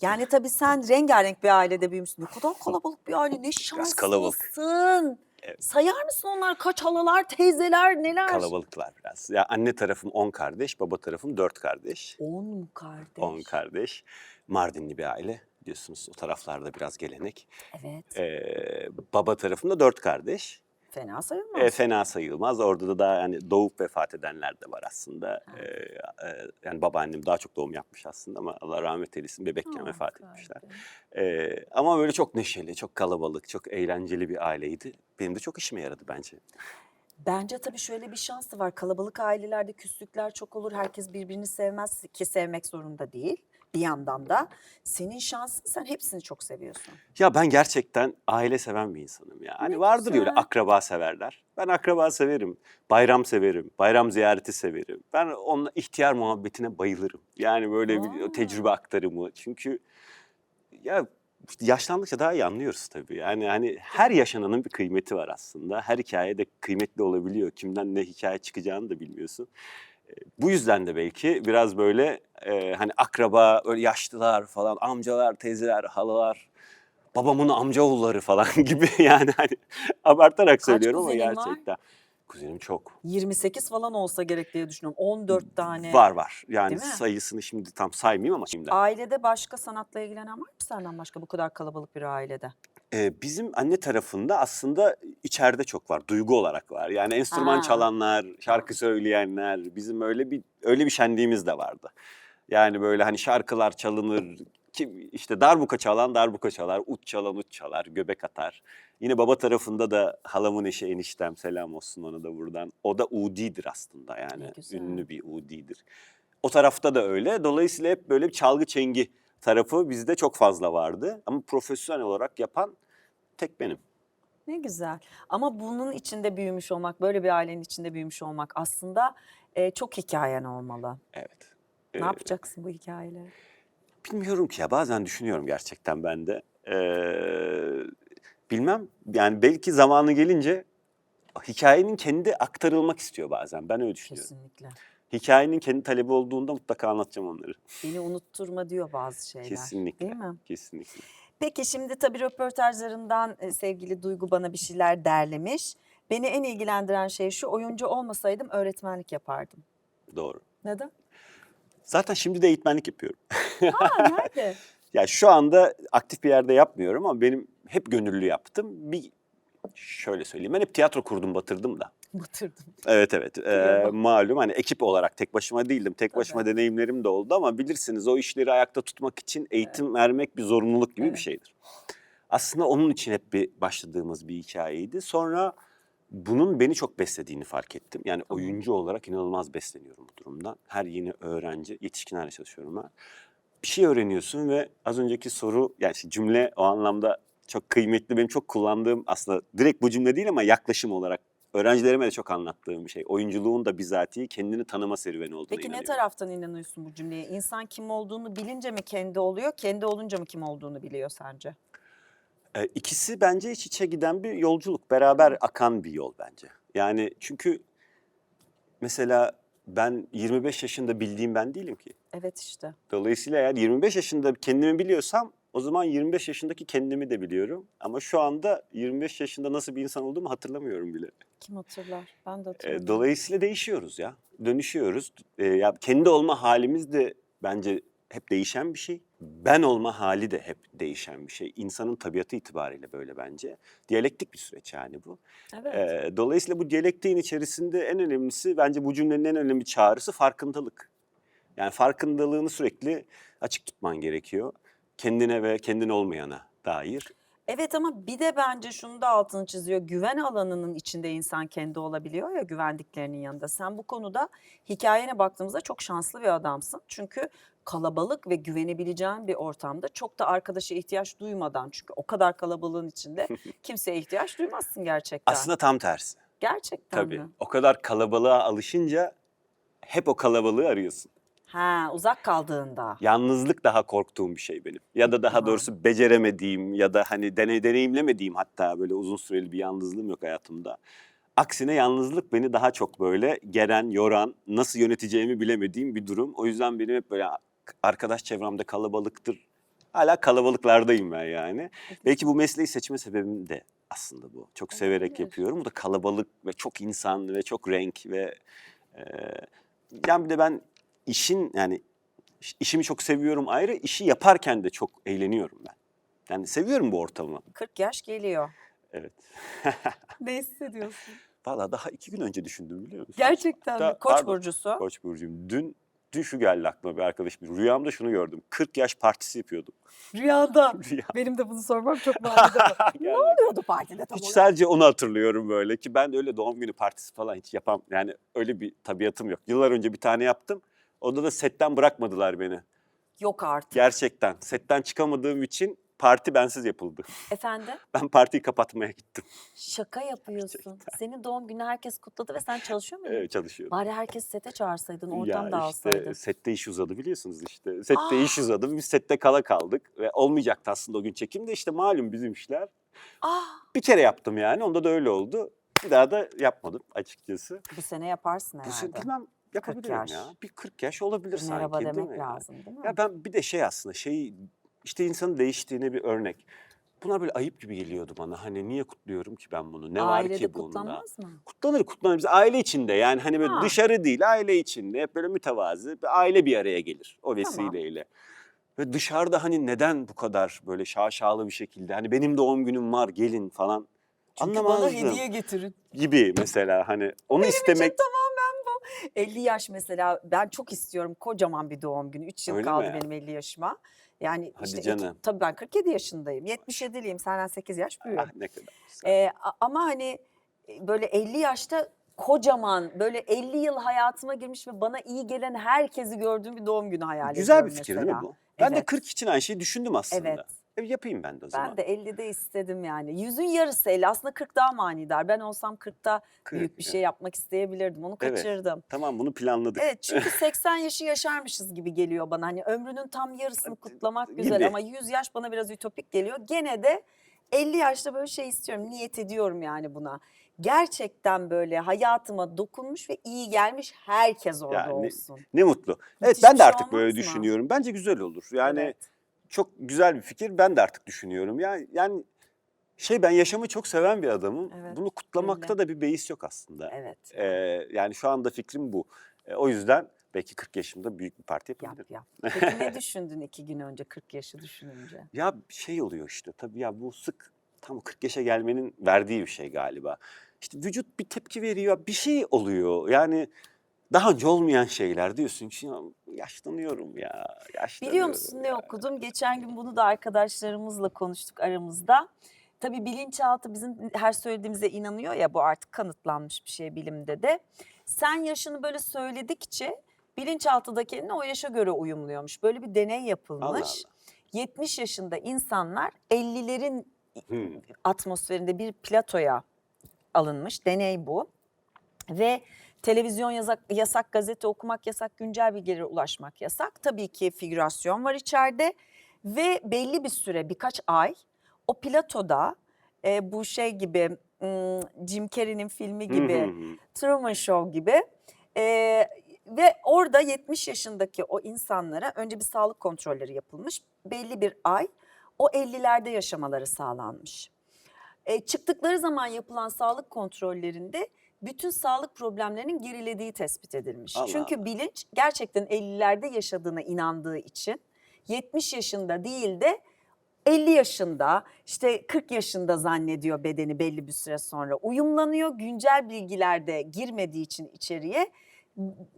Yani tabii sen rengarenk bir ailede büyümüşsün. Ne kadar kalabalık bir aile. Ne Biraz kalabalık. şanslısın. Evet. Sayar mısın onlar kaç halalar, teyzeler neler? Kalabalıklar biraz. Ya anne tarafım 10 kardeş, baba tarafım 4 kardeş. On mu kardeş? 10 kardeş. Mardinli bir aile biliyorsunuz o taraflarda biraz gelenek. Evet. Ee, baba tarafımda 4 kardeş. Fena sayılmaz. E, fena sayılmaz. Orada da daha yani doğup vefat edenler de var aslında. Ha. Ee, e, yani babaannem daha çok doğum yapmış aslında ama Allah rahmet eylesin bebekken Aa, vefat kardeş. etmişler. Ee, ama böyle çok neşeli, çok kalabalık, çok eğlenceli bir aileydi. Benim de çok işime yaradı bence. Bence tabii şöyle bir şans da var. Kalabalık ailelerde küslükler çok olur. Herkes birbirini sevmez ki sevmek zorunda değil. Bir yandan da senin şans sen hepsini çok seviyorsun. Ya ben gerçekten aile seven bir insanım ya. Hani Ne vardır ya öyle güzel. akraba severler. Ben akraba severim. Bayram severim. Bayram ziyareti severim. Ben onunla ihtiyar muhabbetine bayılırım. Yani böyle bir tecrübe aktarımı. Çünkü ya yaşlandıkça daha iyi anlıyoruz tabii. Yani hani her yaşananın bir kıymeti var aslında. Her hikaye de kıymetli olabiliyor. Kimden ne hikaye çıkacağını da bilmiyorsun. Bu yüzden de belki biraz böyle e, hani akraba, öyle yaşlılar falan, amcalar, teyzeler, halalar, babamın amcaoğulları falan gibi yani hani abartarak söylüyorum ama kuzenin var? gerçekten. Kuzenim çok. 28 falan olsa gerek diye düşünüyorum. 14 tane. Var var. Yani Değil mi? sayısını şimdi tam saymayayım ama şimdi. Ailede başka sanatla ilgilenen var mı senden başka bu kadar kalabalık bir ailede? Ee, bizim anne tarafında aslında içeride çok var. Duygu olarak var. Yani enstrüman Ha. çalanlar, şarkı söyleyenler, bizim öyle bir öyle bir şenliğimiz de vardı. Yani böyle hani şarkılar çalınır, kim işte darbuka çalan darbuka çalar, ut çalan ut çalar, göbek atar. Yine baba tarafında da halamın eşi eniştem selam olsun ona da buradan. O da Udi'dir aslında yani ünlü bir Udi'dir. O tarafta da öyle. Dolayısıyla hep böyle bir çalgı çengi tarafı bizde çok fazla vardı. Ama profesyonel olarak yapan tek benim. Ne güzel. Ama bunun içinde büyümüş olmak, böyle bir ailenin içinde büyümüş olmak aslında e, çok hikayen olmalı. Evet. Ne Ee, yapacaksın bu hikayeleri? Bilmiyorum ki ya bazen düşünüyorum gerçekten ben de. Ee, bilmem yani belki zamanı gelince hikayenin kendi aktarılmak istiyor bazen. Ben öyle düşünüyorum. Kesinlikle. Hikayenin kendi talebi olduğunda mutlaka anlatacağım onları. Beni unutturma diyor bazı şeyler. Kesinlikle. Değil mi? Kesinlikle. Peki şimdi tabii röportajlarından e, sevgili Duygu bana bir şeyler derlemiş. Beni en ilgilendiren şey şu oyuncu olmasaydım öğretmenlik yapardım. Doğru. Neden? Zaten şimdi de eğitmenlik yapıyorum. Aa nerede? Ya şu anda aktif bir yerde yapmıyorum ama benim hep gönüllü yaptım. Bir şöyle söyleyeyim ben hep tiyatro kurdum batırdım da. Batırdım. Evet evet. Ee, malum hani ekip olarak tek başıma değildim. Tek başıma deneyimlerim de oldu ama bilirsiniz o işleri ayakta tutmak için eğitim vermek bir zorunluluk gibi bir Evet. şeydir. Aslında onun için hep bir başladığımız bir hikayeydi. Sonra bunun beni çok beslediğini fark ettim. Yani Tamam. oyuncu olarak inanılmaz besleniyorum bu durumdan. Her yeni öğrenci, yetişkinlerle çalışıyorum ben. Bir şey öğreniyorsun ve az önceki soru, yani işte cümle o anlamda çok kıymetli. Benim çok kullandığım aslında direkt bu cümle değil ama yaklaşım olarak öğrencilerime de çok anlattığım bir şey. Oyunculuğun da bizatihi kendini tanıma serüveni olduğuna Peki ne inanıyorum. taraftan inanıyorsun bu cümleye? İnsan kim olduğunu bilince mi kendi oluyor, kendi olunca mı kim olduğunu biliyor sence? Ee, ikisi bence iç içe giden bir yolculuk. Beraber akan bir yol bence. Yani çünkü mesela ben 25 yaşında bildiğim ben değilim ki. Evet işte. Dolayısıyla eğer 25 yaşında kendimi biliyorsam o zaman 25 yaşındaki kendimi de biliyorum. Ama şu anda 25 yaşında nasıl bir insan olduğumu hatırlamıyorum bile. Kim hatırlar? Ben de Ee, hatırlamıyorum. dolayısıyla değişiyoruz ya. Dönüşüyoruz. Ee, ya kendi olma halimiz de bence hep değişen bir şey. Ben olma hali de hep değişen bir şey. İnsanın tabiatı itibariyle böyle bence. Diyalektik bir süreç yani bu. Evet. Ee, dolayısıyla bu diyalektiğin içerisinde en önemlisi bence bu cümlenin en önemli çağrısı farkındalık. Yani farkındalığını sürekli açık tutman gerekiyor. Kendine ve kendin olmayana dair. Evet ama bir de bence şunu da altını çiziyor. Güven alanının içinde insan kendi olabiliyor ya güvendiklerinin yanında. Sen bu konuda hikayene baktığımızda çok şanslı bir adamsın. Çünkü kalabalık ve güvenebileceğin bir ortamda çok da arkadaşa ihtiyaç duymadan çünkü o kadar kalabalığın içinde kimseye ihtiyaç duymazsın gerçekten. Aslında tam tersi. gerçekten Tabii. mi? O kadar kalabalığa alışınca hep o kalabalığı arıyorsun. Ha uzak kaldığında. Yalnızlık daha korktuğum bir şey benim. Ya da daha doğrusu beceremediğim ya da hani dene, deneyimlemediğim hatta böyle uzun süreli bir yalnızlığım yok hayatımda. Aksine yalnızlık beni daha çok böyle geren, yoran, nasıl yöneteceğimi bilemediğim bir durum. O yüzden benim hep böyle arkadaş çevremde kalabalıktır. hala kalabalıklardayım ben yani. Belki bu mesleği seçme sebebim de aslında bu. Çok severek yapıyorum. Bu da kalabalık ve çok insan ve çok renk ve e, yani bir de ben işin yani iş- işimi çok seviyorum ayrı. işi yaparken de çok eğleniyorum ben. Yani seviyorum bu ortamı. 40 yaş geliyor. Evet. Ne hissediyorsun? Valla daha iki gün önce düşündüm biliyor musun? Gerçekten mi? Koç pardon. burcusu. Koç burcuyum. Dün dün şu geldi aklıma bir arkadaş bir rüyamda şunu gördüm. 40 yaş partisi yapıyordum. Rüyada. Rüya. Benim de bunu sormam çok manidar. ne oluyordu partide tam Hiç olarak? sadece onu hatırlıyorum böyle ki ben de öyle doğum günü partisi falan hiç yapam. Yani öyle bir tabiatım yok. Yıllar önce bir tane yaptım. Onda da setten bırakmadılar beni. Yok artık. Gerçekten. Setten çıkamadığım için parti bensiz yapıldı. Efendim? Ben partiyi kapatmaya gittim. Şaka yapıyorsun. Senin doğum günü herkes kutladı ve sen çalışıyor muydun? Evet çalışıyordum. Bari herkes sete çağırsaydın, ortam ya dağılsaydın. işte sette iş uzadı biliyorsunuz işte. Sette Aa! iş uzadı. Biz sette kala kaldık ve olmayacaktı aslında o gün çekim de işte malum bizim işler. Ah, Bir kere yaptım yani. Onda da öyle oldu. Bir daha da yapmadım açıkçası. bu sene yaparsın Bu herhalde. sene bilmem yapabilirim yaş. ya. Bir 40 yaş olabilir Bir sanki merhaba değil demek mi? lazım değil mi? Ya ben bir de şey aslında şey işte insanın değiştiğine bir örnek. Bunlar böyle ayıp gibi geliyordu bana. Hani niye kutluyorum ki ben bunu? Ne var Ailede ki bunda? kutlanmaz mı? Kutlanır kutlanır. Biz aile içinde yani hani böyle Ha. dışarı değil aile içinde hep böyle mütevazı bir aile bir araya gelir o Tamam. vesileyle. Ve dışarıda hani neden bu kadar böyle şaşalı bir şekilde hani benim doğum günüm var gelin falan Çünkü bana anlamazdım hediye getirin. gibi mesela hani onu istemek bu. 50 yaş mesela ben çok istiyorum kocaman bir doğum günü. 3 yıl Öyle kaldı mi? benim 50 yaşıma. Yani Hadi işte iki- canım. tabii ben 47 yaşındayım. 77'liyim. Senden 8 yaş büyüğüm. ah ne kadar güzel. Ee, a- ama hani e, böyle 50 yaşta kocaman böyle 50 yıl hayatıma girmiş ve bana iyi gelen herkesi gördüğüm bir doğum günü hayal Güzel bir ediyorum fikir değil mi bu? Ben de Evet. 40 için aynı şeyi düşündüm aslında. Evet. E, yapayım ben de o zaman. Ben de 50'de istedim yani. Yüzün yarısı 50. Aslında 40 daha manidar. Ben olsam 40'ta büyük 40, bir şey yapmak isteyebilirdim. Onu Evet. kaçırdım. Tamam bunu planladık. Evet çünkü 80 yaşı yaşarmışız gibi geliyor bana. Hani ömrünün tam yarısını kutlamak güzel Gibi. ama 100 yaş bana biraz ütopik geliyor. Gene de 50 yaşta böyle şey istiyorum. Niyet ediyorum yani buna. Gerçekten böyle hayatıma dokunmuş ve iyi gelmiş herkes orada Yani olsun. Ne mutlu. Evet Müthiş ben bir de şey artık böyle olmaz mı? düşünüyorum. Bence güzel olur. Yani Evet. Çok güzel bir fikir. Ben de artık düşünüyorum. Ya yani şey ben yaşamı çok seven bir adamım. Evet, Bunu kutlamakta öyle. da bir beis yok aslında. Evet. Ee, yani şu anda fikrim bu. Ee, o yüzden belki 40 yaşımda büyük bir parti Yap yapabilirim. yap. Peki ne düşündün iki gün önce 40 yaşı düşününce? Ya şey oluyor işte tabii ya bu sık tam 40 yaşa gelmenin verdiği bir şey galiba. İşte vücut bir tepki veriyor, bir şey oluyor. Yani daha önce olmayan şeyler diyorsun ki "Ya yaşlanıyorum ya, yaşlanıyorum. Biliyor musun ne ya." okudum? Geçen gün bunu da arkadaşlarımızla konuştuk aramızda. Tabii bilinçaltı bizim her söylediğimize inanıyor ya bu artık kanıtlanmış bir şey bilimde de. Sen yaşını böyle söyledikçe bilinçaltı da kendini o yaşa göre uyumluyormuş. Böyle bir deney yapılmış. Allah Allah. 70 yaşında insanlar 50'lerin Hmm. atmosferinde bir platoya alınmış. Deney bu. Ve televizyon yasak, yasak, gazete okumak yasak, güncel bilgilere ulaşmak yasak. Tabii ki figürasyon var içeride. Ve belli bir süre, birkaç ay o platoda e, bu şey gibi Jim Carrey'nin filmi gibi. Truman Show gibi e, ve orada 70 yaşındaki o insanlara önce bir sağlık kontrolleri yapılmış. Belli bir ay o 50'lerde yaşamaları sağlanmış. E, çıktıkları zaman yapılan sağlık kontrollerinde bütün sağlık problemlerinin gerilediği tespit edilmiş. Allah Çünkü Allah. bilinç gerçekten 50'lerde yaşadığına inandığı için 70 yaşında değil de 50 yaşında işte 40 yaşında zannediyor bedeni belli bir süre sonra uyumlanıyor. Güncel bilgilerde girmediği için içeriye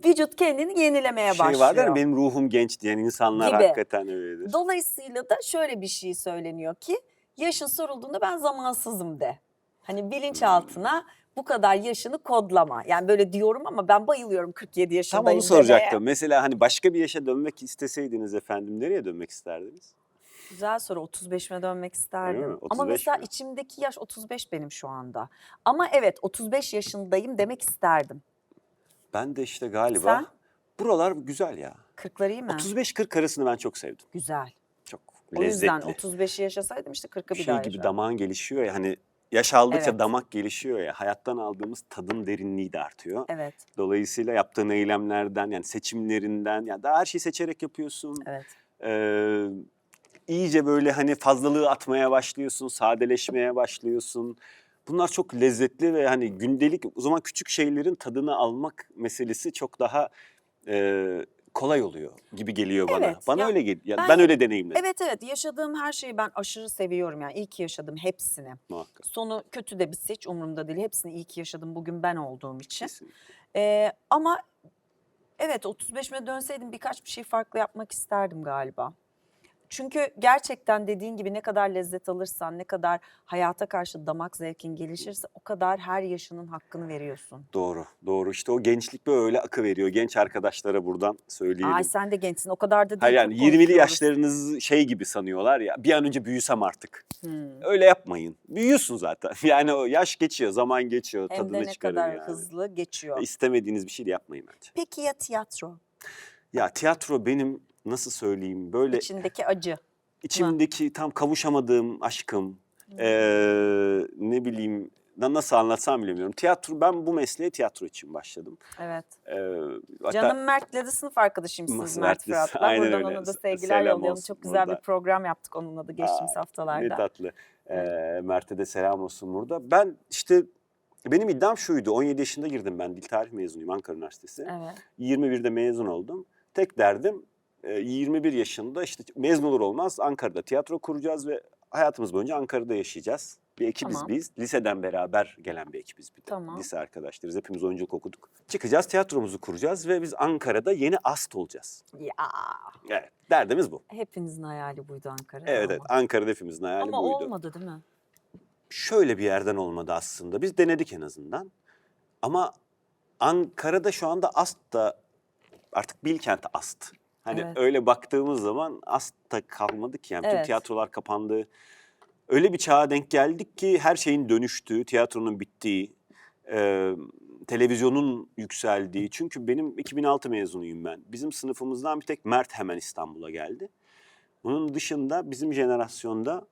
vücut kendini yenilemeye Şey başlıyor. vardır ya benim ruhum genç diyen insanlar Gibi. hakikaten öyledir. Dolayısıyla da şöyle bir şey söyleniyor ki yaşın sorulduğunda ben zamansızım de. Hani bilinçaltına bu kadar yaşını kodlama. Yani böyle diyorum ama ben bayılıyorum 47 Tam yaşındayım onu demeye. soracaktım. Mesela hani başka bir yaşa dönmek isteseydiniz efendim nereye dönmek isterdiniz? Güzel soru 35'ime dönmek isterdim. Ama 35 mesela mi? içimdeki yaş 35 benim şu anda. Ama evet 35 yaşındayım demek isterdim. Ben de işte galiba Sen? buralar güzel ya. 40'ları iyi mi? 35-40 arasını ben çok sevdim. Güzel. Çok O lezzetli. yüzden 35'i yaşasaydım işte 40'ı bir şey daha gibi yaşardım. damağın gelişiyor ya hani yaş aldıkça Evet. damak gelişiyor ya hayattan aldığımız tadın derinliği de artıyor. Evet, Dolayısıyla yaptığın eylemlerden yani seçimlerinden yani daha her şeyi seçerek yapıyorsun. evet. Ee, iyice böyle hani fazlalığı atmaya başlıyorsun, sadeleşmeye başlıyorsun. Bunlar çok lezzetli ve hani gündelik o zaman küçük şeylerin tadını almak meselesi çok daha e, kolay oluyor gibi geliyor bana. Evet, bana ya öyle gel yani ben, ben- öyle deneyimledim Evet evet yaşadığım her şeyi ben aşırı seviyorum yani iyi ki yaşadım hepsini. muhakkak. Sonu kötü de bitse hiç umurumda değil. Hepsini iyi ki yaşadım bugün ben olduğum için. Kesinlikle. Ee, ama evet 35'ime dönseydim birkaç bir şey farklı yapmak isterdim galiba. Çünkü gerçekten dediğin gibi ne kadar lezzet alırsan, ne kadar hayata karşı damak zevkin gelişirse o kadar her yaşının hakkını veriyorsun. Doğru, doğru. İşte o gençlik böyle akı veriyor. Genç arkadaşlara buradan söyleyelim. Ay sen de gençsin o kadar da değil. Hayır yani çok 20'li konuşuyoruz. yaşlarınız şey gibi sanıyorlar ya bir an önce büyüsem artık. Hmm. Öyle yapmayın. Büyüyorsun zaten. Yani o yaş geçiyor, zaman geçiyor, Hem tadını de ne çıkarın kadar yani. hızlı geçiyor. İstemediğiniz bir şey de yapmayın bence. Peki ya tiyatro? Ya tiyatro benim nasıl söyleyeyim böyle İçindeki acı. içimdeki tam kavuşamadığım aşkım. Hmm. Ee, ne bileyim na- nasıl anlatsam bilemiyorum. Tiyatro ben bu mesleğe tiyatro için başladım. Evet. Ee, hatta Canım Mert'le de sınıf arkadaşıymışsınız Mas- Mert Mert'le- Fırat'la. aynen Buradan öyle. ona da Se- sevgiler selam yollayalım. olsun Çok güzel burada. bir program yaptık onunla da geçtiğimiz Aa, haftalarda. Ne tatlı. Ee, Mert'e de selam olsun burada. Ben işte benim iddiam şuydu. 17 yaşında girdim ben. Dil tarih mezunuyum Ankara Üniversitesi. Evet. 21'de mezun oldum. Tek derdim 21 yaşında işte mezun olur olmaz Ankara'da tiyatro kuracağız ve hayatımız boyunca Ankara'da yaşayacağız. Bir ekibiz Tamam. biz. Liseden beraber gelen bir ekibiz bir de. Tamam. Lise arkadaşlarız. Hepimiz oyunculuk okuduk. Çıkacağız tiyatromuzu kuracağız ve biz Ankara'da yeni ast olacağız. Ya Evet. Derdimiz bu. hepinizin hayali buydu Ankara'da Evet evet. ama. Ankara'da hepimizin hayali Ama buydu. olmadı değil mi? şöyle bir yerden olmadı aslında. Biz denedik en azından. Ama Ankara'da şu anda AST da artık Bilkent AST. Hani Evet. öyle baktığımız zaman AST'ta kalmadı ki. Yani Evet. tiyatrolar kapandı. Öyle bir çağa denk geldik ki her şeyin dönüştüğü, tiyatronun bittiği, e, televizyonun yükseldiği. Çünkü benim 2006 mezunuyum ben. Bizim sınıfımızdan bir tek Mert hemen İstanbul'a geldi. Bunun dışında bizim jenerasyonda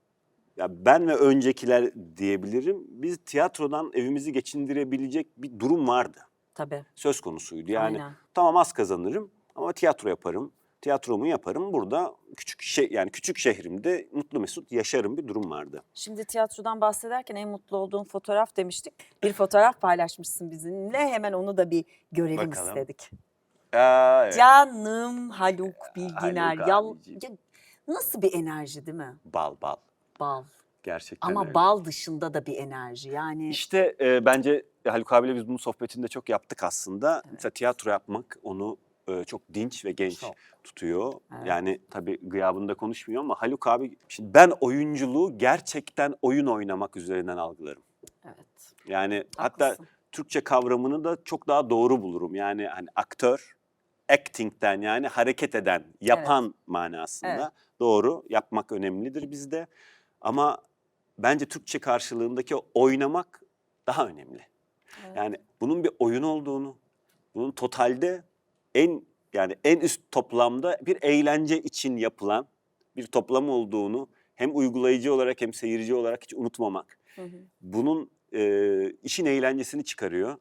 ya ben ve öncekiler diyebilirim. Biz tiyatrodan evimizi geçindirebilecek bir durum vardı. Tabii. Söz konusuydu. Yani Aynen. tamam az kazanırım ama tiyatro yaparım. Tiyatromu yaparım. Burada küçük şey yani küçük şehrimde mutlu mesut yaşarım bir durum vardı. Şimdi tiyatrodan bahsederken en mutlu olduğun fotoğraf demiştik. Bir fotoğraf paylaşmışsın bizimle. Hemen onu da bir görelim Bakalım. istedik. Aa, evet. Canım Haluk Bilginer. Haluk Yal- ya nasıl bir enerji değil mi? Bal bal. Bal. Gerçekten Ama öyle. bal dışında da bir enerji. Yani İşte e, bence Haluk abiyle biz bunun sohbetinde çok yaptık aslında. Evet. Mesela tiyatro yapmak onu e, çok dinç ve genç Çok. tutuyor. Evet. Yani tabii gıyabında konuşmuyor ama Haluk abi şimdi ben oyunculuğu gerçekten oyun oynamak üzerinden algılarım. evet. Yani hatta haklısın. Türkçe kavramını da çok daha doğru bulurum. Yani hani aktör acting'den yani hareket eden, yapan manasında Evet. doğru. Yapmak önemlidir bizde. Ama bence Türkçe karşılığındaki o oynamak daha önemli. Evet. Yani bunun bir oyun olduğunu, bunun totalde en yani en üst toplamda bir eğlence için yapılan bir toplam olduğunu hem uygulayıcı olarak hem seyirci olarak hiç unutmamak. Hı hı. Bunun e, işin eğlencesini çıkarıyor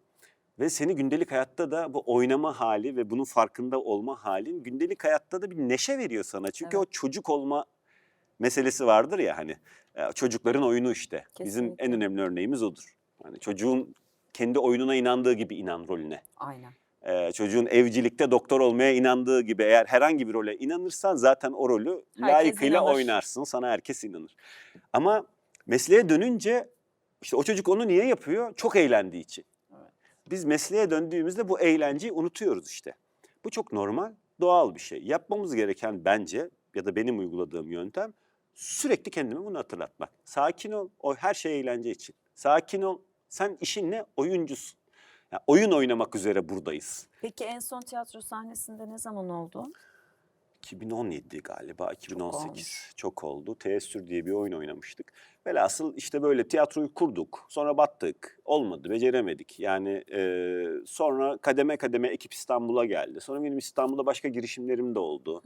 ve seni gündelik hayatta da bu oynama hali ve bunun farkında olma halin gündelik hayatta da bir neşe veriyor sana. Çünkü Evet. o çocuk olma meselesi vardır ya hani e, çocukların oyunu işte. Bizim en Kesinlikle. önemli örneğimiz odur. Hani çocuğun kendi oyununa inandığı gibi inan rolüne. Aynen. Ee, çocuğun evcilikte doktor olmaya inandığı gibi eğer herhangi bir role inanırsan zaten o rolü Herkes layıkıyla inanır. oynarsın. Sana herkes inanır. Ama mesleğe dönünce işte o çocuk onu niye yapıyor? Çok eğlendiği için. Evet. Biz mesleğe döndüğümüzde bu eğlenceyi unutuyoruz işte. Bu çok normal, doğal bir şey. Yapmamız gereken bence ya da benim uyguladığım yöntem sürekli kendime bunu hatırlatmak. Sakin ol, o her şey eğlence için. Sakin ol, sen işin ne? Oyuncusun. Yani oyun oynamak üzere buradayız. Peki en son tiyatro sahnesinde ne zaman oldu? 2017 galiba, 2018 olmuş. çok, oldu. Teessür diye bir oyun oynamıştık. Velhasıl işte böyle tiyatroyu kurduk, sonra battık, olmadı, beceremedik. Yani e, sonra kademe kademe ekip İstanbul'a geldi. Sonra benim İstanbul'da başka girişimlerim de oldu.